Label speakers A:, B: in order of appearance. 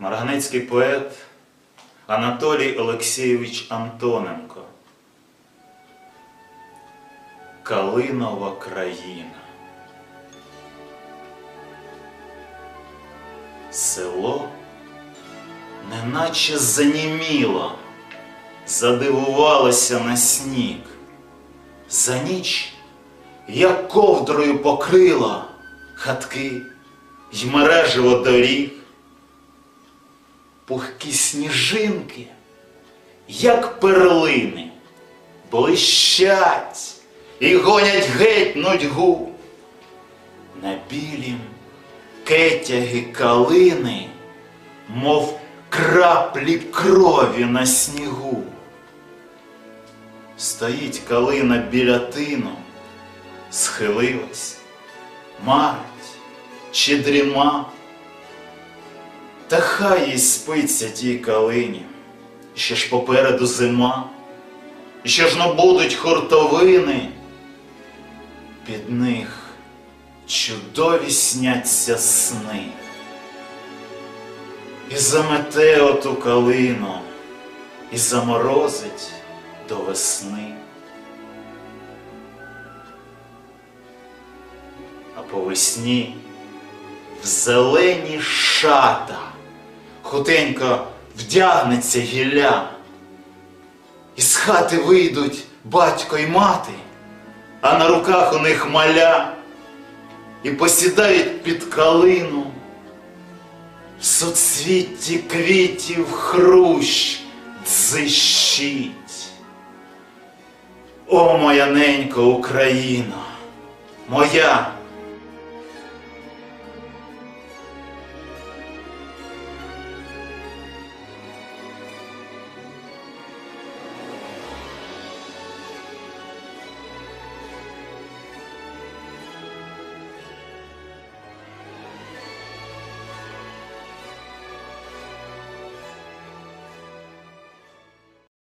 A: Марганецький поет Анатолій Олексійович Антоненко. Калинова країна. Село неначе заніміло, задивувалося на сніг. За ніч, як ковдрою покрила хатки й мереживо доріг. Пухкі сніжинки, як перлини, блищать і гонять геть нудьгу. На білім кетяги калини, мов краплі крові на снігу. Стоїть калина біля тину, схилилась, марить чи дріма. Та хай їй спиться тій калині, ще ж попереду зима, ще ж не будуть хуртовини. Під них чудові сняться сни. І замете оту калину, і заморозить до весни. А по весні в зелені шата хутенько вдягнеться гілля. Із хати вийдуть батько й мати, а на руках у них маля, і посідають під калину. В соцвітті квітів хрущ дзищить. О, моя ненька Україно, моя